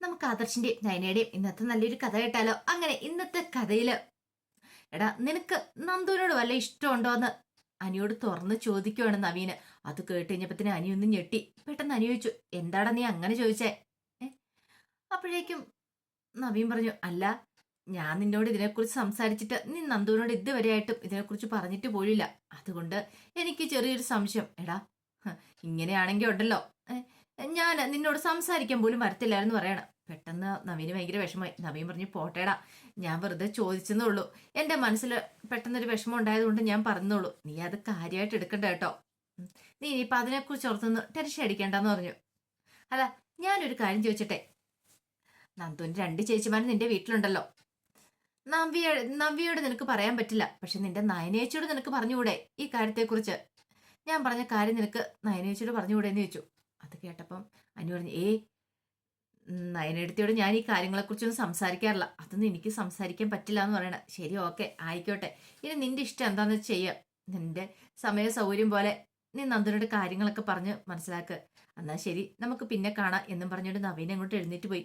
നമുക്ക് ആദർശിന്റെയും നയനയുടെയും ഇന്നത്തെ നല്ലൊരു കഥ കേട്ടാലോ? അങ്ങനെ ഇന്നത്തെ കഥയിൽ എടാ നിനക്ക് നന്ദുവിനോട് വല്ല ഇഷ്ടമുണ്ടോ എന്ന് അനിയോട് തുറന്ന് ചോദിക്കുവാണ് നവീന്. അത് കേട്ട് കഴിഞ്ഞപ്പത്തിന് അനി ഒന്ന് ഞെട്ടി. പെട്ടെന്ന് അനി ചോദിച്ചു എന്താടാ നീ അങ്ങനെ ചോദിച്ചേ? അപ്പോഴേക്കും നവീൻ പറഞ്ഞു അല്ല ഞാൻ നിന്നോട് ഇതിനെക്കുറിച്ച് സംസാരിച്ചിട്ട് നീ നന്ദുവിനോട് ഇതുവരെയായിട്ടും ഇതിനെക്കുറിച്ച് പറഞ്ഞിട്ട് പോയില്ല അതുകൊണ്ട് എനിക്ക് ചെറിയൊരു സംശയം. എടാ ഇങ്ങനെയാണെങ്കിൽ ഉണ്ടല്ലോ. ഞാൻ നിന്നോട് സംസാരിക്കാൻ പോലും വരത്തില്ലായിരുന്നു പറയണം. പെട്ടെന്ന് നവീന് ഭയങ്കര വിഷമമായി. നവീൻ പറഞ്ഞു പോട്ടേടാ ഞാൻ വെറുതെ ചോദിച്ചെന്നേ ഉള്ളൂ എന്റെ മനസ്സിൽ പെട്ടെന്നൊരു വിഷമം ഉണ്ടായതുകൊണ്ട് ഞാൻ പറഞ്ഞോളൂ. നീ അത് കാര്യമായിട്ട് എടുക്കണ്ട കേട്ടോ. നീ ഇനിയിപ്പോ അതിനെക്കുറിച്ച് ഓർത്തൊന്ന് ടെൻഷൻ അടിക്കേണ്ടെന്ന് പറഞ്ഞു. അല്ല ഞാനൊരു കാര്യം ചോദിച്ചട്ടെ. നന്ദുവിന് രണ്ട് ചേച്ചിമാരും നിന്റെ വീട്ടിലുണ്ടല്ലോ. നവ്യ നവ്യയോട് നിനക്ക് പറയാൻ പറ്റില്ല. പക്ഷെ നിന്റെ നയനേച്ചിയോട് നിനക്ക് പറഞ്ഞുകൂടെ ഈ കാര്യത്തെക്കുറിച്ച്? ഞാൻ പറഞ്ഞ കാര്യം നിനക്ക് നയനേച്ചിയോട് പറഞ്ഞുകൂടെ എന്ന് ചോദിച്ചു. അത് കേട്ടപ്പം അനു പറഞ്ഞു ഏ നയനെടുത്തിയോട് ഞാൻ ഈ കാര്യങ്ങളെക്കുറിച്ചൊന്നും സംസാരിക്കാറില്ല. അതൊന്നും എനിക്ക് സംസാരിക്കാൻ പറ്റില്ല എന്ന് പറയണ. ശരി ഓക്കെ ആയിക്കോട്ടെ. ഇനി നിന്റെ ഇഷ്ടം എന്താന്ന് ചെയ്യുക നിന്റെ സമയ സൗകര്യം പോലെ നീ നന്ദനോട് കാര്യങ്ങളൊക്കെ പറഞ്ഞ് മനസ്സിലാക്ക്. എന്നാൽ ശരി നമുക്ക് പിന്നെ കാണാം എന്നും പറഞ്ഞുകൊണ്ട് നവീൻ അങ്ങോട്ട് എഴുന്നേറ്റ് പോയി.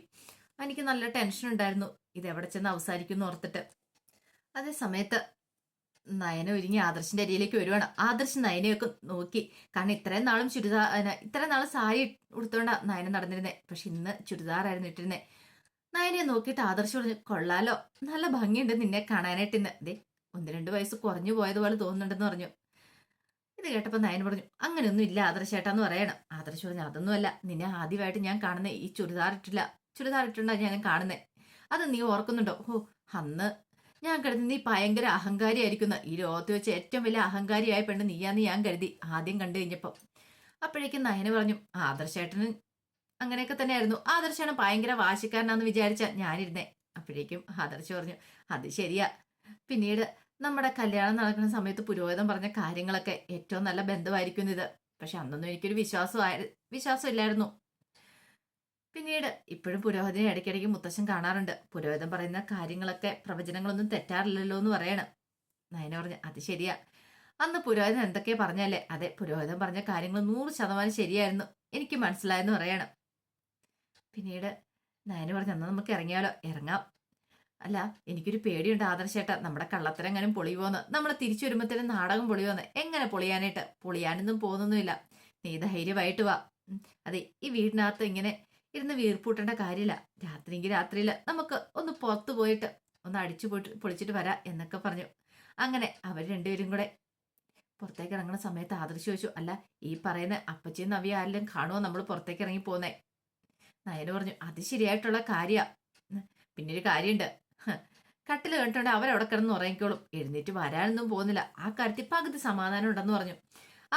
എനിക്ക് നല്ല ടെൻഷൻ ഉണ്ടായിരുന്നു ഇത് എവിടെ ചെന്ന് അവസാനിക്കും ഓർത്തിട്ട്. അതേ സമയത്ത് നയന ഒരുങ്ങി ആദർശിന്റെ അരിയിലേക്ക് വരുവാണ്. ആദർശ് നയനയൊക്കെ നോക്കി. കാരണം ഇത്രയും നാളും ചുരിദാർ ഇത്രയും നാളും സാരി ഉടുത്തോണ്ട നയന നടന്നിരുന്നേ. പക്ഷെ ഇന്ന് ചുരിദാറായിരുന്നു ഇട്ടിരുന്നേ. നയനയെ നോക്കിയിട്ട് ആദർശ് പറഞ്ഞു കൊള്ളാലോ. നല്ല ഭംഗിയുണ്ട് നിന്നെ കാണാനായിട്ട് ഇന്ന്. ദേ ഒന്ന് രണ്ട് വയസ്സ് കുറഞ്ഞു പോയതുപോലെ തോന്നുന്നുണ്ടെന്ന് പറഞ്ഞു. ഇത് കേട്ടപ്പോൾ നയൻ പറഞ്ഞു അങ്ങനെയൊന്നും ഇല്ല ആദർശേട്ടാന്ന് പറയണം. ആദർശ് പറഞ്ഞു അതൊന്നുമല്ല. നിന്നെ ആദ്യമായിട്ട് ഞാൻ കാണുന്ന ഈ ചുരിദാർ ഇട്ടില്ല. ചുരിദാർ ഇട്ടുണ്ടാ ഞാൻ കാണുന്നേ. അത് നീ ഓർക്കുന്നുണ്ടോ? ഓ അന്ന് ഞാൻ കരുതി നീ ഭയങ്കര അഹങ്കാരിയായിരിക്കുന്ന ഈ ലോകത്ത് വെച്ച് ഏറ്റവും വലിയ അഹങ്കാരിയായ പെണ്ണ് നീയാന്ന് ഞാൻ കരുതി ആദ്യം കണ്ടു കഴിഞ്ഞപ്പോൾ അപ്പോഴേക്കും നയന പറഞ്ഞു ആദർശേട്ടന് അങ്ങനെയൊക്കെ തന്നെയായിരുന്നു. ആദർശാണ് ഭയങ്കര വാശിക്കാരനാന്ന് വിചാരിച്ച ഞാനിരുന്നേ. അപ്പോഴേക്കും ആദർശ് പറഞ്ഞു അത് ശരിയാ. പിന്നീട് നമ്മുടെ കല്യാണം നടക്കുന്ന സമയത്ത് പുരോഹിതം പറഞ്ഞ കാര്യങ്ങളൊക്കെ ഏറ്റവും നല്ല ബന്ധമായിരിക്കും ഇത്. പക്ഷെ അന്നൊന്നും എനിക്കൊരു വിശ്വാസമായി വിശ്വാസം ഇല്ലായിരുന്നു പിന്നീട് ഇപ്പോഴും പുരോഹിതനെ ഇടയ്ക്കിടയ്ക്ക് മുത്തശ്ശൻ കാണാറുണ്ട്. പുരോഹിതൻ പറയുന്ന കാര്യങ്ങളൊക്കെ പ്രവചനങ്ങളൊന്നും തെറ്റാറില്ലല്ലോ എന്ന് പറയണം. നയന പറഞ്ഞു അത് ശരിയാ. അന്ന് പുരോഹിതൻ എന്തൊക്കെയാ പറഞ്ഞല്ലേ? അതെ പുരോഹിതൻ പറഞ്ഞ കാര്യങ്ങൾ നൂറ് ശതമാനം ശരിയായിരുന്നു. എനിക്ക് മനസ്സിലായെന്ന് പറയണം. പിന്നീട് നയന പറഞ്ഞു അന്ന് നമുക്ക് ഇറങ്ങിയാലോ? ഇറങ്ങാം. അല്ല എനിക്കൊരു പേടിയുണ്ട് ആദർശേട്ട. നമ്മുടെ കള്ളത്തരങ്ങനും പൊളി പോന്ന് നമ്മൾ തിരിച്ചു വരുമ്പോഴത്തേനും നാടകം പൊളിയോന്ന് എങ്ങനെ പൊളിയാനായിട്ട്? പൊളിയാനൊന്നും പോകുന്നൊന്നുമില്ല. നീ ധൈര്യമായിട്ട് വാ. അതെ ഈ വീടിനകത്ത് ഇങ്ങനെ ഇരുന്ന് വീർപ്പൂട്ടേണ്ട കാര്യമില്ല. രാത്രിയെങ്കിൽ രാത്രിയിൽ നമുക്ക് ഒന്ന് പുറത്തു പോയിട്ട് ഒന്ന് അടിച്ചു പോയിട്ട് പൊളിച്ചിട്ട് വരാം എന്നൊക്കെ പറഞ്ഞു. അങ്ങനെ അവർ രണ്ടുപേരും കൂടെ പുറത്തേക്ക് ഇറങ്ങുന്ന സമയത്ത് ആദർശ് ചോദിച്ചു അല്ല ഈ പറയുന്ന അപ്പച്ചിയും നവി ആരെല്ലാം കാണുമോ നമ്മൾ പുറത്തേക്ക് ഇറങ്ങി പോകുന്നേ നയന പറഞ്ഞു അത് ശരിയായിട്ടുള്ള കാര്യമാണ് പിന്നെ ഒരു കാര്യമുണ്ട് കട്ടിൽ കണ്ടിട്ടുണ്ട് അവരവിടെ കിടന്ന് ഉറങ്ങിക്കോളും. എഴുന്നേറ്റ് വരാനൊന്നും പോകുന്നില്ല. ആ കാര്യത്തിൽ പകുതി സമാധാനം ഉണ്ടെന്ന് പറഞ്ഞു.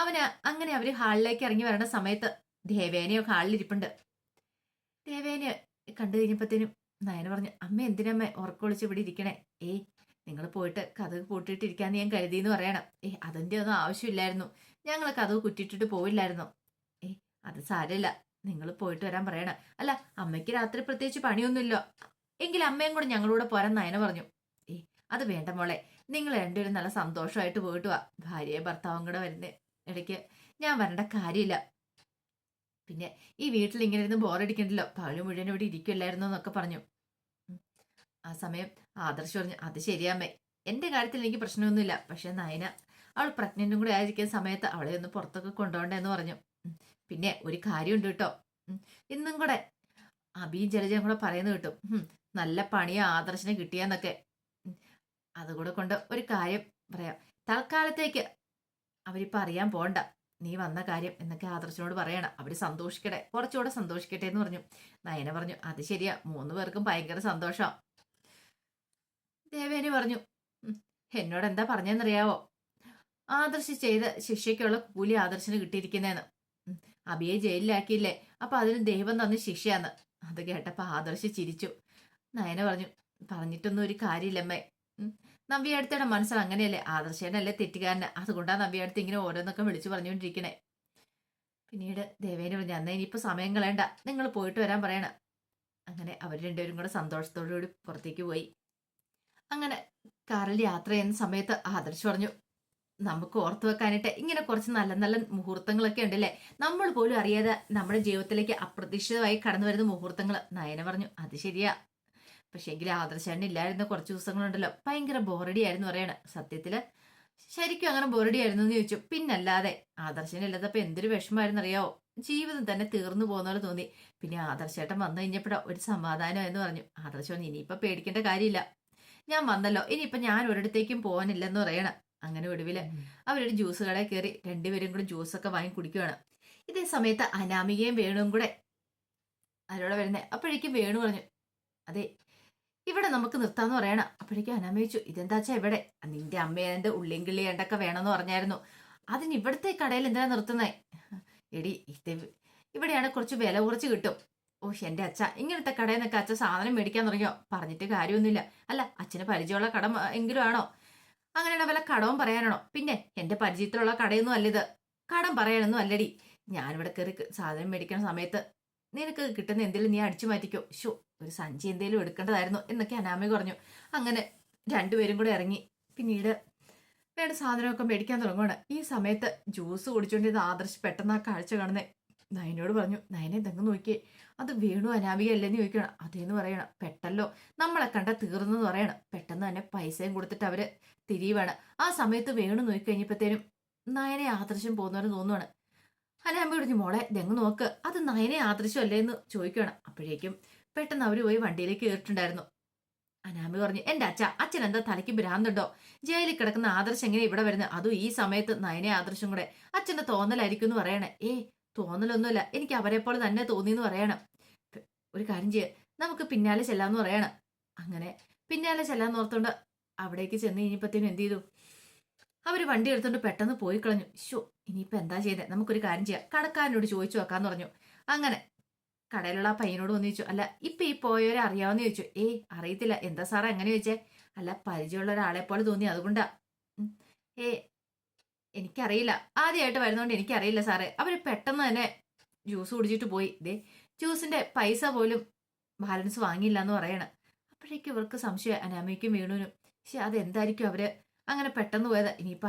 അവന് അങ്ങനെ അവർ ഹാളിലേക്ക് ഇറങ്ങി വരേണ്ട സമയത്ത് ദേവേനയോ ഹാളിലിരിപ്പുണ്ട്. ദേവേനെ കണ്ടു കഴിഞ്ഞപ്പോഴത്തേനും നയന പറഞ്ഞു അമ്മ എന്തിനമ്മ ഉറക്കൊളിച്ച് ഇവിടെ ഇരിക്കണേ? ഏയ് നിങ്ങൾ പോയിട്ട് കഥക് പൂട്ടിയിട്ടിരിക്കാന്ന് ഞാൻ കരുതി എന്ന് പറയണം. ഏ അതിന്റെ ഒന്നും ആവശ്യമില്ലായിരുന്നു. ഞങ്ങൾ കഥക് കുറ്റിയിട്ടിട്ട് പോവില്ലായിരുന്നു. ഏ അത് സാരമില്ല. നിങ്ങൾ പോയിട്ട് വരാൻ പറയണം. അല്ല അമ്മയ്ക്ക് രാത്രി പ്രത്യേകിച്ച് പണിയൊന്നുമില്ലോ. എങ്കിൽ അമ്മയും കൂടെ ഞങ്ങളൂടെ പോരാൻ നയന പറഞ്ഞു. ഏ അത് വേണ്ട മോളെ. നിങ്ങൾ രണ്ടുപേരും നല്ല സന്തോഷമായിട്ട് പോയിട്ട് വാ. ഭാര്യയെ ഭർത്താവും കൂടെ വരുന്ന ഇടയ്ക്ക് ഞാൻ വരേണ്ട കാര്യമില്ല. പിന്നെ ഈ വീട്ടിൽ ഇങ്ങനെ ഇരുന്ന് ബോറടിക്കണ്ടല്ലോ? പകൽ മുഴുവൻ ഇവിടെ ഇരിക്കുമല്ലായിരുന്നോ എന്നൊക്കെ പറഞ്ഞു. ആ സമയം ആദർശ് പറഞ്ഞു അത് ശരിയാമ്മേ എന്റെ കാര്യത്തിൽ എനിക്ക് പ്രശ്നമൊന്നുമില്ല. പക്ഷെ നയന അവൾ പ്രഗ്നന്റും കൂടെ ആയിരിക്കുന്ന സമയത്ത് അവളെ ഒന്ന് പുറത്തൊക്കെ കൊണ്ടുപോകണ്ടെന്ന് പറഞ്ഞു. പിന്നെ ഒരു കാര്യമുണ്ട് കേട്ടോ. ഇന്നും കൂടെ അബിയും ജലജയും കൂടെ പറയുന്നത് കിട്ടും. നല്ല പണിയ ആദർശന് കിട്ടിയെന്നൊക്കെ. അതുകൂടെ കൊണ്ട് ഒരു കാര്യം പറയാം. തൽക്കാലത്തേക്ക് അവരിപ്പോ അറിയാൻ പോണ്ട. നീ വന്ന കാര്യം എന്നൊക്കെ ആദർശനോട് പറയണം. അവർ സന്തോഷിക്കട്ടെ. കുറച്ചുകൂടെ സന്തോഷിക്കട്ടെ എന്ന് പറഞ്ഞു. നയന പറഞ്ഞു അത് ശരിയാ. മൂന്ന് പേർക്കും ഭയങ്കര സന്തോഷം. ദേവേനി പറഞ്ഞു എന്നോട് എന്താ പറഞ്ഞെന്നറിയാവോ? ആദർശ് ചെയ്ത ശിക്ഷയ്ക്കുള്ള കൂലി ആദർശന് കിട്ടിയിരിക്കുന്നേന്ന്. ഉം, അബിയെ ജയിലിലാക്കിയില്ലേ? അപ്പൊ അതിന് ദൈവം തന്ന ശിക്ഷയാന്ന്. അത് കേട്ടപ്പോ ആദർശ് ചിരിച്ചു. നയന പറഞ്ഞു പറഞ്ഞിട്ടൊന്നും ഒരു കാര്യമില്ലമ്മേ. നവ്യടുത്തയുടെ മനസ്സിൽ അങ്ങനെയല്ലേ? ആദർശേനല്ലേ തെറ്റുകാരന്. അതുകൊണ്ടാണ് നവ്യടുത്ത് ഇങ്ങനെ ഓരോന്നൊക്കെ വിളിച്ചു പറഞ്ഞുകൊണ്ടിരിക്കണേ. പിന്നീട് ദേവേനെ പറഞ്ഞു അന്നേ ഇനിയിപ്പോൾ സമയം കളയണ്ട. നിങ്ങൾ പോയിട്ട് വരാൻ പറയണം. അങ്ങനെ അവർ രണ്ടുപേരും കൂടെ സന്തോഷത്തോടു കൂടി പുറത്തേക്ക് പോയി. അങ്ങനെ കാറിൽ യാത്ര ചെയ്യുന്ന സമയത്ത് ആദർശ് പറഞ്ഞു നമുക്ക് ഓർത്തു വെക്കാനായിട്ട് ഇങ്ങനെ കുറച്ച് നല്ല നല്ല മുഹൂർത്തങ്ങളൊക്കെ ഉണ്ടല്ലേ? നമ്മൾ പോലും അറിയാതെ നമ്മുടെ ജീവിതത്തിലേക്ക് അപ്രതീക്ഷിതമായി കടന്നു വരുന്ന മുഹൂർത്തങ്ങൾ. നയന പറഞ്ഞു അത് ശരിയാ. പക്ഷേ എങ്കിൽ ആദർശേട്ടൻ ഇല്ലായിരുന്ന കുറച്ച് ദിവസങ്ങളുണ്ടല്ലോ. ഭയങ്കര ബോറടി ആയിരുന്നു പറയണ. സത്യത്തിൽ ശരിക്കും അങ്ങനെ ബോറടി ആയിരുന്നു എന്ന് ചോദിച്ചു. പിന്നല്ലാതെ ആദർശന ഇല്ലാത്തപ്പോ എന്തൊരു വിഷമമായിരുന്നു അറിയാവോ ജീവിതം തന്നെ തീർന്നു പോകുന്ന പോലെ തോന്നി. പിന്നെ ആദർശേട്ടൻ വന്നു കഴിഞ്ഞപ്പോഴാ ഒരു സമാധാനം എന്ന് പറഞ്ഞു. ആദർശം ഇനിയിപ്പോ പേടിക്കേണ്ട കാര്യമില്ല. ഞാൻ വന്നല്ലോ. ഇനിയിപ്പോ ഞാൻ ഒരിടത്തേക്കും പോകാനില്ലെന്ന് പറയണം. അങ്ങനെ ഒടുവിൽ അവരൊരു ജ്യൂസ് കടയിൽ കയറി രണ്ടുപേരും കൂടെ ജ്യൂസൊക്കെ വാങ്ങി കുടിക്കുകയാണ് ഇതേ സമയത്ത് അനാമികയും വേണുവും കൂടെ അവരോടെ വരുന്നേ? അപ്പോഴേക്കും വേണു പറഞ്ഞു അതെ ഇവിടെ നമുക്ക് നിർത്താന്ന് പറയണം. അപ്പോഴേക്കും അനാമയിച്ചു ഇതെന്താച്ചാ ഇവിടെ? നിന്റെ അമ്മേന്റെ ഉള്ളിയും കിള്ളി ഏണ്ടൊക്കെ വേണമെന്ന് പറഞ്ഞായിരുന്നു. അതിന് ഇവിടുത്തെ കടയിൽ എന്തിനാ നിർത്തുന്നേ? എടി ഇത് ഇവിടെയാണ് കുറച്ച് വില കുറച്ച് കിട്ടും. ഓ എന്റെ അച്ഛ ഇങ്ങനത്തെ കടയിൽ നിന്നൊക്കെ അച്ഛൻ സാധനം മേടിക്കാൻ തുടങ്ങിയോ? പറഞ്ഞിട്ട് കാര്യമൊന്നുമില്ല. അല്ല അച്ഛന് പരിചയമുള്ള കട എങ്കിലും ആണോ? അങ്ങനെയാണ് വല്ല കടവും പറയാനാണോ? പിന്നെ എന്റെ പരിചയത്തിലുള്ള കടയൊന്നും അല്ലിത് കടം പറയാനൊന്നും അല്ലടി. ഞാനിവിടെ കയറി സാധനം മേടിക്കുന്ന സമയത്ത് നിനക്ക് കിട്ടുന്ന എന്തെങ്കിലും നീ അടിച്ചു മാറ്റിക്കോ. ഷോ ഒരു സഞ്ചി എന്തെങ്കിലും എടുക്കേണ്ടതായിരുന്നു എന്നൊക്കെ അനാമി പറഞ്ഞു. അങ്ങനെ രണ്ടുപേരും കൂടെ ഇറങ്ങി. പിന്നീട് വേണ്ട സാധനമൊക്കെ മേടിക്കാൻ തുടങ്ങുകയാണ് ഈ സമയത്ത് ജ്യൂസ് കുടിച്ചുകൊണ്ടിരുന്ന ആദർശ് പെട്ടെന്ന് ആ കാഴ്ച കാണുന്നേ. നയനോട് പറഞ്ഞു നയനെ ഇതങ്ങ് നോക്കിയേ. അത് വേണു അനാമികയല്ലെന്ന് ചോദിക്കണം അതേന്ന് പറയണം. പെട്ടല്ലോ. നമ്മളെ കണ്ട തീർന്നെന്ന് പറയണം. പെട്ടെന്ന് തന്നെ പൈസയും കൊടുത്തിട്ട് അവർ തിരിയുവാണ്. ആ സമയത്ത് വേണു നോക്കിക്കഴിഞ്ഞപ്പോഴത്തേനും നയനെ ആദർശം പോകുന്നവരെ തോന്നുവാണ്. അനാമി പറഞ്ഞു മോളെ ഇതെങ്ങ് നോക്ക്. അത് നയനെ ആദർശം അല്ലേ എന്ന് ചോദിക്കുകയാണ് അപ്പോഴേക്കും പെട്ടെന്ന് അവർ പോയി വണ്ടിയിലേക്ക് കയറിയിട്ടുണ്ടായിരുന്നു. അനാമി പറഞ്ഞു എന്റെ അച്ഛ അച്ഛൻ എന്താ തലയ്ക്ക് ഭ്രാന്തുണ്ടോ? ജയിലിൽ കിടക്കുന്ന ആദർശം എങ്ങനെ ഇവിടെ വരുന്നത് അതും ഈ സമയത്ത് നയനെ ആദർശം കൂടെ. അച്ഛന്റെ തോന്നലായിരിക്കും എന്ന് പറയണേ. ഏ തോന്നലൊന്നുമില്ല. എനിക്ക് അവരെ പോലെ തന്നെ തോന്നിയെന്ന് പറയണം. ഒരു കാര്യം ചെയ്യ. നമുക്ക് പിന്നാലെ ചെല്ലാന്ന് പറയണം. അങ്ങനെ പിന്നാലെ ചെല്ലാന്ന് ഓർത്തോണ്ട് അവിടേക്ക് ചെന്ന് ഇനിയിപ്പത്തേനും എന്ത് ചെയ്തു? അവർ വണ്ടി എടുത്തോണ്ട് പെട്ടെന്ന് പോയി കളഞ്ഞു. ഷോ ഇനിയിപ്പോ എന്താ ചെയ്തേ? നമുക്കൊരു കാര്യം ചെയ്യാം. കടക്കാരനോട് ചോദിച്ചു വെക്കാന്ന് പറഞ്ഞു. അങ്ങനെ കടയിലുള്ള ആ പയ്യനോട് വന്ന് ചോദിച്ചു അല്ല ഇപ്പൊ ഈ പോയവരെ അറിയാവുന്ന ചോദിച്ചു. ഏയ് അറിയത്തില്ല. എന്താ സാറേ അങ്ങനെ ചോദിച്ചേ? അല്ല പരിചയമുള്ള ഒരാളെ പോലെ തോന്നി അതുകൊണ്ടാ. ഏ എനിക്കറിയില്ല. ആദ്യമായിട്ട് വരുന്നോണ്ട് എനിക്കറിയില്ല സാറേ. അവർ പെട്ടെന്ന് തന്നെ ജ്യൂസ് കുടിച്ചിട്ട് പോയി. ദേ ജ്യൂസിന്റെ പൈസ പോലും ബാലൻസ് വാങ്ങിയില്ല എന്ന് പറയണം. അപ്പോഴേക്കും ഇവർക്ക് സംശയം. അനാമയ്ക്കും വീണുവിനും. പക്ഷെ അതെന്തായിരിക്കും അവർ? അങ്ങനെ പെട്ടെന്ന് പോയത്. ഇനിയിപ്പോ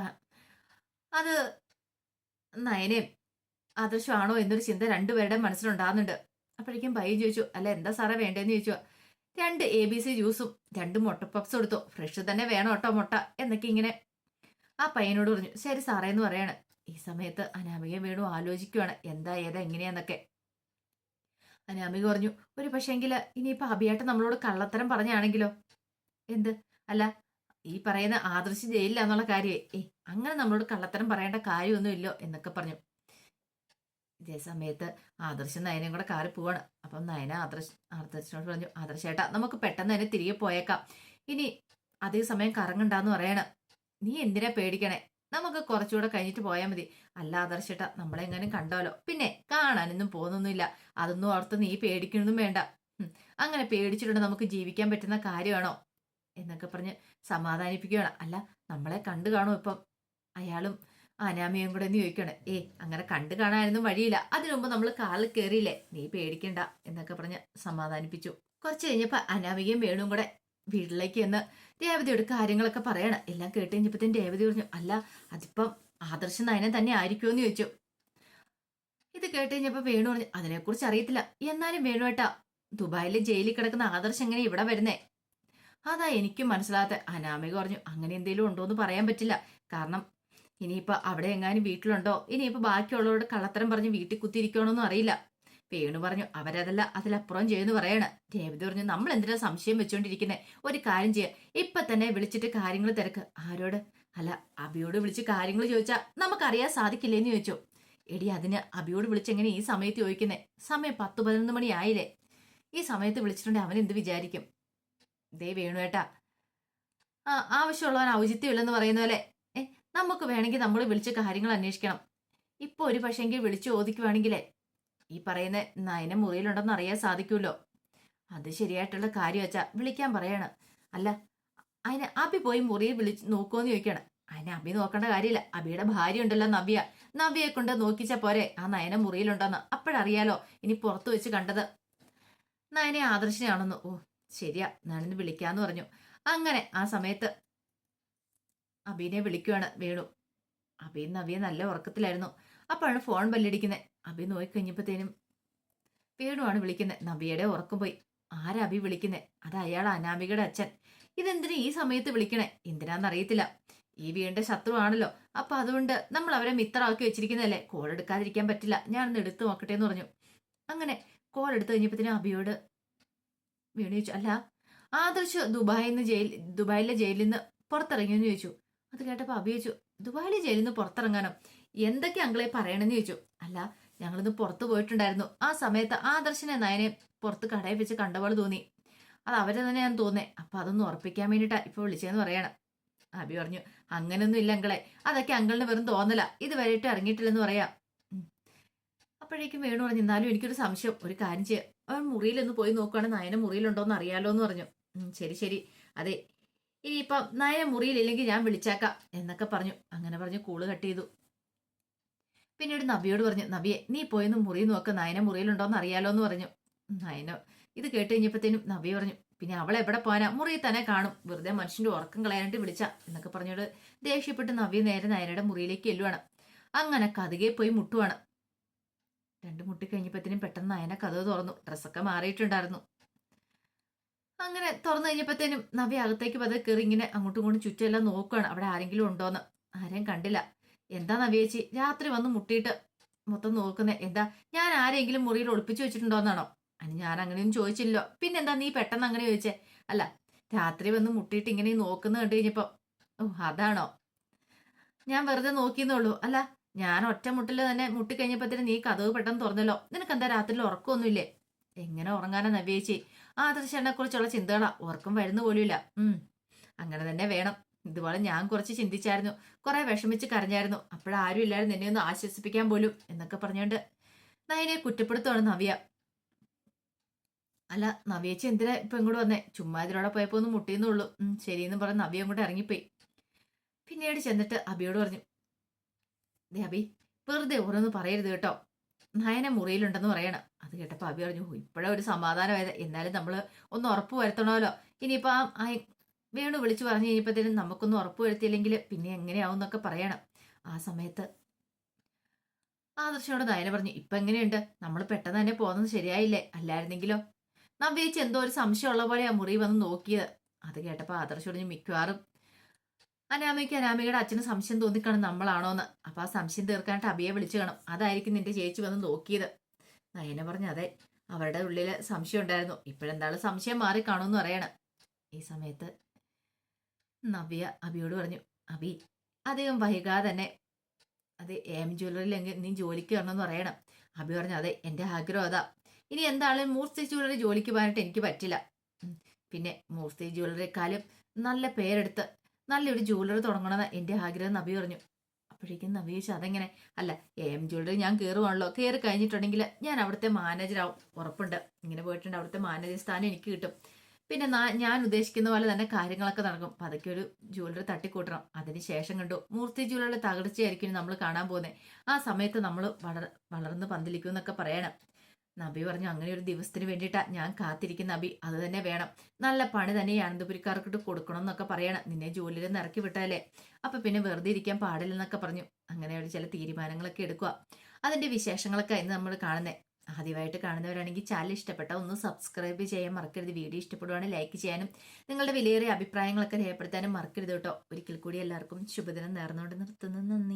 അത് നയനേം ആദർശമാണോ എന്നൊരു ചിന്ത രണ്ടുപേരുടെ മനസ്സിലുണ്ടാകുന്നുണ്ട് അപ്പോഴേക്കും ബൈ ചോദിച്ചു അല്ല എന്താ സാറേ വേണ്ടതെന്ന് ചോദിച്ചു. രണ്ട് എ ബി സി ജ്യൂസും രണ്ട് മുട്ട പപ്സും എടുത്തു. ഫ്രഷ് തന്നെ വേണം കേട്ടോ മുട്ട എന്നൊക്കെ ഇങ്ങനെ ആ പയ്യനോട് പറഞ്ഞു. ശരി സാറേ എന്ന് പറയാണ്. ഈ സമയത്ത് അനാമിക വീണു ആലോചിക്കുവാണ്. എന്താ ഏതാ എങ്ങനെയാന്നൊക്കെ. അനാമിക പറഞ്ഞു ഒരു പക്ഷേങ്കിൽ ഇനിയിപ്പോൾ അഭിയായിട്ട് നമ്മളോട് കള്ളത്തരം പറഞ്ഞാണെങ്കിലോ? എന്ത്? അല്ല ഈ പറയുന്ന ആദർശ് ജയിലില്ല എന്നുള്ള കാര്യമേ ഏ അങ്ങനെ നമ്മളോട് കള്ളത്തരം പറയേണ്ട കാര്യമൊന്നുമില്ലോ എന്നൊക്കെ പറഞ്ഞു. ഇതേ സമയത്ത് ആദർശം നയനയും കൂടെ കാറി പോവാണ്. അപ്പം നയന ആദർശ് ആദർശനോട് പറഞ്ഞു ആദർശേട്ടാ നമുക്ക് പെട്ടെന്ന് തന്നെ തിരികെ പോയേക്കാം. ഇനി അതേ സമയം കറങ്ങണ്ടെന്ന് പറയണം. നീ എന്തിനാ പേടിക്കണേ? നമുക്ക് കുറച്ചുകൂടെ കഴിഞ്ഞിട്ട് പോയാൽ മതി. അല്ല ആദർശേട്ടാ നമ്മളെങ്ങാനും കണ്ടാലോ? പിന്നെ കാണാനൊന്നും പോകുന്നൊന്നുമില്ല. അതൊന്നും ഓർത്ത് നീ പേടിക്കണൊന്നും വേണ്ട. അങ്ങനെ പേടിച്ചിട്ടുണ്ട് നമുക്ക് ജീവിക്കാൻ പറ്റുന്ന കാര്യമാണോ? എന്നൊക്കെ പറഞ്ഞ് സമാധാനിപ്പിക്കുകയാണ്. അല്ല നമ്മളെ കണ്ടു കാണും ഇപ്പം. അയാളും അനാമയും കൂടെ എന്ന് ചോദിക്കണേ ഏ അങ്ങനെ കണ്ടു കാണാനൊന്നും വഴിയില്ല. അതിനുമുമ്പ് നമ്മൾ കാലിൽ കയറിയില്ലേ നീ പേടിക്കണ്ട എന്നൊക്കെ പറഞ്ഞ് സമാധാനിപ്പിച്ചു. കുറച്ച് കഴിഞ്ഞപ്പോ അനാമികയും വേണും കൂടെ വീട്ടിലേക്ക് എന്ന് രേവതിയോട് കാര്യങ്ങളൊക്കെ പറയണം. എല്ലാം കേട്ട് കഴിഞ്ഞപ്പോഴത്തേനും രേവതി പറഞ്ഞു അല്ല അതിപ്പം ആദർശ നയനം തന്നെ ആയിരിക്കുമെന്ന് ചോദിച്ചു. ഇത് കേട്ട് കഴിഞ്ഞപ്പോ വേണു പറഞ്ഞു അതിനെക്കുറിച്ച് അറിയത്തില്ല. എന്നാലും വേണുവേട്ടാ ദുബായിലെ ജയിലിൽ കിടക്കുന്ന ആദർശ് എങ്ങനെ ഇവിടെ വരുന്നേ? അതാ എനിക്കും മനസ്സിലാകാത്ത അനാമിക പറഞ്ഞു അങ്ങനെ എന്തെങ്കിലും ഉണ്ടോ എന്ന് പറയാൻ പറ്റില്ല. കാരണം ഇനിയിപ്പോ അവിടെ എങ്ങാനും വീട്ടിലുണ്ടോ? ഇനിയിപ്പോ ബാക്കിയുള്ളവരോട് കള്ളത്തരം പറഞ്ഞ് വീട്ടിൽ കുത്തിയിരിക്കണമെന്നും അറിയില്ല. വേണു പറഞ്ഞു അവരതല്ല അതിലപ്പുറം ചെയ്യുന്നു പറയാണ്. രേവതി പറഞ്ഞു നമ്മൾ എന്തിനാ സംശയം വെച്ചോണ്ടിരിക്കുന്നേ? ഒരു കാര്യം ചെയ്യാം. ഇപ്പൊ തന്നെ വിളിച്ചിട്ട് കാര്യങ്ങൾ തിരക്ക്. ആരോട്? അല്ല അബിയോട് വിളിച്ച് കാര്യങ്ങൾ ചോദിച്ചാ നമുക്കറിയാൻ സാധിക്കില്ലേന്ന് ചോദിച്ചു. എടി അതിന് അബിയോട് വിളിച്ചെങ്ങനെ ഈ സമയത്ത് ചോദിക്കുന്നേ? സമയം പത്ത് പതിനൊന്ന് മണി ആയില്ലേ? ഈ സമയത്ത് വിളിച്ചിട്ടുണ്ടെങ്കിൽ അവൻ എന്ത് വിചാരിക്കും? ദേ വേണുവേട്ടാ ആ ആവശ്യമുള്ളവൻ ഔചിത്യമില്ലെന്ന് പറയുന്ന പോലെ നമുക്ക് വേണമെങ്കിൽ നമ്മൾ വിളിച്ച് കാര്യങ്ങൾ അന്വേഷിക്കണം. ഇപ്പൊ ഒരു പക്ഷേങ്കിൽ വിളിച്ചു ചോദിക്കുവാണെങ്കിലേ ഈ പറയുന്ന നയന മുറിയിലുണ്ടെന്ന് അറിയാൻ സാധിക്കുമല്ലോ. അത് ശരിയായിട്ടുള്ള കാര്യം വെച്ചാ വിളിക്കാൻ പറയാണ്. അല്ല അതിന് അബി പോയി മുറിയിൽ വിളിച്ച് നോക്കുമെന്ന് ചോദിക്കാണ്. അതിന് അബി നോക്കേണ്ട കാര്യമില്ല. അബിയുടെ ഭാര്യ ഉണ്ടല്ലോ നവ്യ. നവ്യയെ കൊണ്ട് നോക്കിച്ച പോരെ ആ നയന മുറിയിലുണ്ടെന്ന്. അപ്പോഴറിയാലോ ഇനി പുറത്തു വെച്ച് കണ്ടത്. നയനെ ആദർശനാണെന്ന് ഓ ശരിയാ. ഞാനിന്ന് വിളിക്കാന്ന് പറഞ്ഞു. അങ്ങനെ ആ സമയത്ത് അബീനെ വിളിക്കുവാണ് വേണു. അബീൻ നവിയെ നല്ല ഉറക്കത്തിലായിരുന്നു. അപ്പോഴാണ് ഫോൺ ബല്ലടിക്കുന്നത് അബി വേണു വേണുവാണ് വിളിക്കുന്നത് നബിയുടെ ഉറക്കം പോയി. ആരാ അബി വിളിക്കുന്നത് അത് അയാൾ അനാമികയുടെ അച്ഛൻ. ഇതെന്തിനാ ഈ സമയത്ത് വിളിക്കണേ? എന്തിനാന്നറിയത്തില്ല ഈ വീണ്ട ശത്രുവാണല്ലോ. അപ്പൊ അതുകൊണ്ട് നമ്മൾ അവരെ മിത്രമാക്കി വെച്ചിരിക്കുന്നതല്ലേ? കോൾ എടുക്കാതിരിക്കാൻ പറ്റില്ല. ഞാനൊന്ന് എടുത്തു നോക്കട്ടെ എന്ന് പറഞ്ഞു. അങ്ങനെ കോൾ എടുത്തു കഴിഞ്ഞപ്പോഴത്തേനും അബിയോട് വീണു ചോദിച്ചു അല്ല ആദർശ് ദുബായിൽ നിന്ന് ജയിൽ ദുബായിലെ ജയിലിൽ നിന്ന് പുറത്തിറങ്ങിയെന്ന് ചോദിച്ചു. അത് കേട്ടപ്പോൾ അബി ചോദിച്ചു ദുബായിലെ ജയിലിൽ പുറത്തിറങ്ങാനോ? എന്തൊക്കെ അങ്കിളെ പറയണമെന്ന് ചോദിച്ചു. അല്ല ഞങ്ങളിന്ന് പുറത്തു പോയിട്ടുണ്ടായിരുന്നു. ആ സമയത്ത് ആദർശനെ നയനെ പുറത്ത് കടയിൽ വെച്ച് കണ്ട പോലെ തോന്നി. അത് അവരെ തന്നെ ഞാൻ തോന്നേ അപ്പം അതൊന്ന് ഉറപ്പിക്കാൻ വേണ്ടിയിട്ടാണ് ഇപ്പോൾ വിളിച്ചതെന്ന് പറയണം. അബി പറഞ്ഞു അങ്ങനെയൊന്നും ഇല്ല അങ്കിളെ. അതൊക്കെ അങ്കിളിന് വെറും തോന്നല. ഇത് വരെയിട്ട് ഇറങ്ങിയിട്ടില്ലെന്ന് പറയാം. അപ്പോഴേക്കും വേണു പറഞ്ഞു എന്നാലും എനിക്കൊരു സംശയം. ഒരു കാര്യം ചെയ്യാം. അവൻ മുറിയിലൊന്ന് പോയി നോക്കുകയാണെങ്കിൽ നയന മുറിയിലുണ്ടോന്ന് അറിയാലോ എന്ന് പറഞ്ഞു ശരി ശരി. അതെ ഇനിയിപ്പം നയ മുറിയിലില്ലെങ്കിൽ ഞാൻ വിളിച്ചേക്കാം എന്നൊക്കെ പറഞ്ഞു. അങ്ങനെ പറഞ്ഞു കൂൾ കട്ട് ചെയ്തു. പിന്നീട് നബിയോട് പറഞ്ഞു നബിയെ നീ പോയെന്ന് മുറി നോക്ക്. നയന മുറിയിലുണ്ടോന്ന് അറിയാലോ എന്ന് പറഞ്ഞു. നയന ഇത് കേട്ട് കഴിഞ്ഞപ്പോഴത്തേനും നബി പറഞ്ഞു പിന്നെ അവളെ എവിടെ പോകാനാ മുറിയിൽ തന്നെ കാണും. വെറുതെ മനുഷ്യന്റെ ഉറക്കം കളയാനായിട്ട് വിളിച്ച. എന്നൊക്കെ പറഞ്ഞോട് ദേഷ്യപ്പെട്ട് നബി നേരെ നയനയുടെ മുറിയിലേക്ക് എല്ലുവാണ് അങ്ങനെ കഥകെ പോയി മുട്ടുവാണ്. രണ്ട് മുട്ടി കഴിഞ്ഞപ്പോഴത്തേനും പെട്ടെന്ന് നയന കഥ തുറന്നു. ഡ്രസ്സൊക്കെ മാറിയിട്ടുണ്ടായിരുന്നു. അങ്ങനെ തുറന്നു കഴിഞ്ഞപ്പോഴത്തേനും നവ്യ അകത്തേക്ക് പതുക്കെ കയറി ഇങ്ങനെ അങ്ങോട്ടും ഇങ്ങോട്ടും ചുറ്റുമെല്ലാം നോക്കുകയാണ് അവിടെ ആരെങ്കിലും ഉണ്ടോന്ന്. ആരെയും കണ്ടില്ല. എന്താ നവ്യ ചേച്ചി? രാത്രി വന്ന് മുട്ടിയിട്ട് മൊത്തം നോക്കുന്നേ. എന്താ ഞാൻ ആരെങ്കിലും മുറിയിൽ ഒളിപ്പിച്ചു വെച്ചിട്ടുണ്ടോന്നാണോ? അത് ഞാൻ അങ്ങനെയൊന്നും ചോദിച്ചില്ലോ പിന്നെന്താ നീ പെട്ടെന്ന് അങ്ങനെ ചോദിച്ചേ? അല്ല രാത്രി വന്ന് മുട്ടിയിട്ട് ഇങ്ങനെ നോക്കുന്ന കണ്ടു കഴിഞ്ഞപ്പോ ഓ അതാണോ? ഞാൻ വെറുതെ നോക്കിയെന്നുള്ളൂ അല്ല ഞാൻ ഒറ്റ മുട്ടിൽ തന്നെ മുട്ടിക്കഴിഞ്ഞപ്പോ നീ കഥവ് പെട്ടെന്ന് തുറന്നല്ലോ. നിനക്ക് എന്താ രാത്രിയിൽ ഉറക്കമൊന്നുമില്ലേ? എങ്ങനെ ഉറങ്ങാനാ നവ്യേച്ചി ആദർശനെ കുറിച്ചുള്ള ചിന്തകള. ഓർക്കും വരുന്ന പോലുമില്ല. ഉം. അങ്ങനെ തന്നെ വേണം. ഇതുപോലെ ഞാൻ കുറച്ച് ചിന്തിച്ചായിരുന്നു. കുറെ വിഷമിച്ച് കരഞ്ഞായിരുന്നു. അപ്പോഴാരും ഇല്ലായിരുന്നു എന്നെ ഒന്ന് ആശ്വസിപ്പിക്കാൻ പോലും എന്നൊക്കെ പറഞ്ഞുകൊണ്ട് നയനെ കുറ്റപ്പെടുത്തുവാണ് നവ്യ. അല്ല നവ്യേച്ചി എന്തിനാ ഇപ്പൊ ഇങ്ങോട്ട് വന്നേ? ചുമ്മാ ഇതിലൂടെ പോയപ്പോ ഒന്ന് മുട്ടിയെന്നുള്ളൂ ശരിയെന്ന് പറഞ്ഞ് നവ്യ അങ്ങോട്ട് ഇറങ്ങിപ്പോയി. പിന്നീട് ചെന്നിട്ട് അബിയോട് പറഞ്ഞു ദേ അബി വെറുതെ ഓരോന്ന് പറയരുത് കേട്ടോ. നയന മുറിയിലുണ്ടെന്ന് പറയണം. അത് കേട്ടപ്പോൾ അബി പറഞ്ഞു ഇപ്പോഴേ ഒരു സമാധാനമായത്. എന്നാലും നമ്മൾ ഒന്ന് ഉറപ്പ് വരുത്തണമല്ലോ. ഇനിയിപ്പോൾ ആ വേണു വിളിച്ചു പറഞ്ഞു കഴിഞ്ഞപ്പോഴത്തേനും നമുക്കൊന്ന് ഉറപ്പ് വരുത്തിയില്ലെങ്കിൽ പിന്നെ എങ്ങനെയാവും എന്നൊക്കെ പറയണം. ആ സമയത്ത് ആദർശനോട് നയന പറഞ്ഞു ഇപ്പം എങ്ങനെയുണ്ട്? നമ്മൾ പെട്ടെന്ന് തന്നെ പോകുന്നത് ശരിയായില്ലേ? അല്ലായിരുന്നെങ്കിലോ? നവ്യേച്ചി എന്തോ ഒരു സംശയമുള്ള പോലെ ആ മുറി വന്ന് നോക്കിയത്. അത് കേട്ടപ്പോൾ ആദർശോട് മിക്കവാറും അനാമിക്ക് അനാമികയുടെ അച്ഛന് സംശയം തോന്നിക്കാണും നമ്മളാണോന്ന്. അപ്പൊ ആ സംശയം തീർക്കാനായിട്ട് അബിയെ വിളിച്ചു കാണും. അതായിരിക്കും നിന്റെ ചേച്ചി വന്ന് നോക്കിയത്. നയന പറഞ്ഞു അതെ അവരുടെ ഉള്ളിൽ സംശയം ഉണ്ടായിരുന്നു. ഇപ്പോഴെന്താളും സംശയം മാറി കാണുമെന്ന് പറയണം. ഈ സമയത്ത് നവ്യ അബിയോട് പറഞ്ഞു അബി അധികം വൈകാതെ തന്നെ അത് എം ജ്വല്ലറിയിലെങ്കിൽ നീ ജോലിക്ക് വരണമെന്ന് പറയണം. അബി പറഞ്ഞു അതെ എന്റെ ആഗ്രഹം അതാ. ഇനി എന്താണെങ്കിലും മൂർത്തി ജ്വല്ലറി ജോലിക്ക് പോകാനായിട്ട് എനിക്ക് പറ്റില്ല. പിന്നെ മൂർത്തി ജ്വല്ലറിക്കാലും നല്ല പേരെടുത്ത് നല്ലൊരു ജ്വല്ലറി തുടങ്ങണമെന്ന് എന്റെ ആഗ്രഹം നബി പറഞ്ഞു. അപ്പോഴേക്കും നബി ചോദിച്ചു അതെങ്ങനെ? അല്ല എം ജ്വല്ലറി ഞാൻ കയറുവാണല്ലോ കയറി കഴിഞ്ഞിട്ടുണ്ടെങ്കിൽ ഞാൻ അവിടുത്തെ മാനേജറാവും ഉറപ്പുണ്ട്. ഇങ്ങനെ പോയിട്ടുണ്ട്. അവിടുത്തെ മാനേജർ സ്ഥാനം എനിക്ക് കിട്ടും. പിന്നെ ഞാൻ ഉദ്ദേശിക്കുന്ന പോലെ തന്നെ കാര്യങ്ങളൊക്കെ നടക്കും. അപ്പൊ അതൊക്കെ ഒരു ജ്വല്ലറി തട്ടിക്കൂട്ടണം. അതിന് ശേഷം കണ്ടു മൂർത്തി ജ്വല്ലറിയുടെ തകർച്ചയായിരിക്കും നമ്മൾ കാണാൻ പോകുന്നത് ആ സമയത്ത് നമ്മൾ വളർ വളർന്ന് പന്തലിക്കും എന്നൊക്കെ പറയണം. നബി പറഞ്ഞു അങ്ങനെ ഒരു ദിവസത്തിന് വേണ്ടിയിട്ടാ ഞാൻ കാത്തിരിക്കുന്ന നബി. അത് തന്നെ വേണം. നല്ല പണി തന്നെ ഈ അനന്തപുരിക്കാർക്കിട്ട് കൊടുക്കണം എന്നൊക്കെ പറയണം. നിന്നെ ജോലിയിൽ നിന്ന് ഇറക്കി വിട്ടാലേ അപ്പൊ പിന്നെ വെറുതെ ഇരിക്കാൻ പാടില്ലെന്നൊക്കെ പറഞ്ഞു. അങ്ങനെ ഒരു ചില തീരുമാനങ്ങളൊക്കെ എടുക്കുക അതിന്റെ വിശേഷങ്ങളൊക്കെ ഇന്ന് നമ്മൾ കാണുന്നത് ആദ്യമായിട്ട് കാണുന്നവരാണെങ്കിൽ ചാനൽ ഇഷ്ടപ്പെട്ട ഒന്ന് സബ്സ്ക്രൈബ് ചെയ്യാൻ മറക്കരുത്. വീഡിയോ ഇഷ്ടപ്പെടുവാണെങ്കിൽ ലൈക്ക് ചെയ്യാനും നിങ്ങളുടെ വിലയേറിയ അഭിപ്രായങ്ങളൊക്കെ രേഖപ്പെടുത്താനും മറക്കരുത് കേട്ടോ. ഒരിക്കൽ കൂടി എല്ലാവർക്കും ശുഭദിനം നേർന്നുകൊണ്ട് നിർത്തുന്നു. നന്ദി.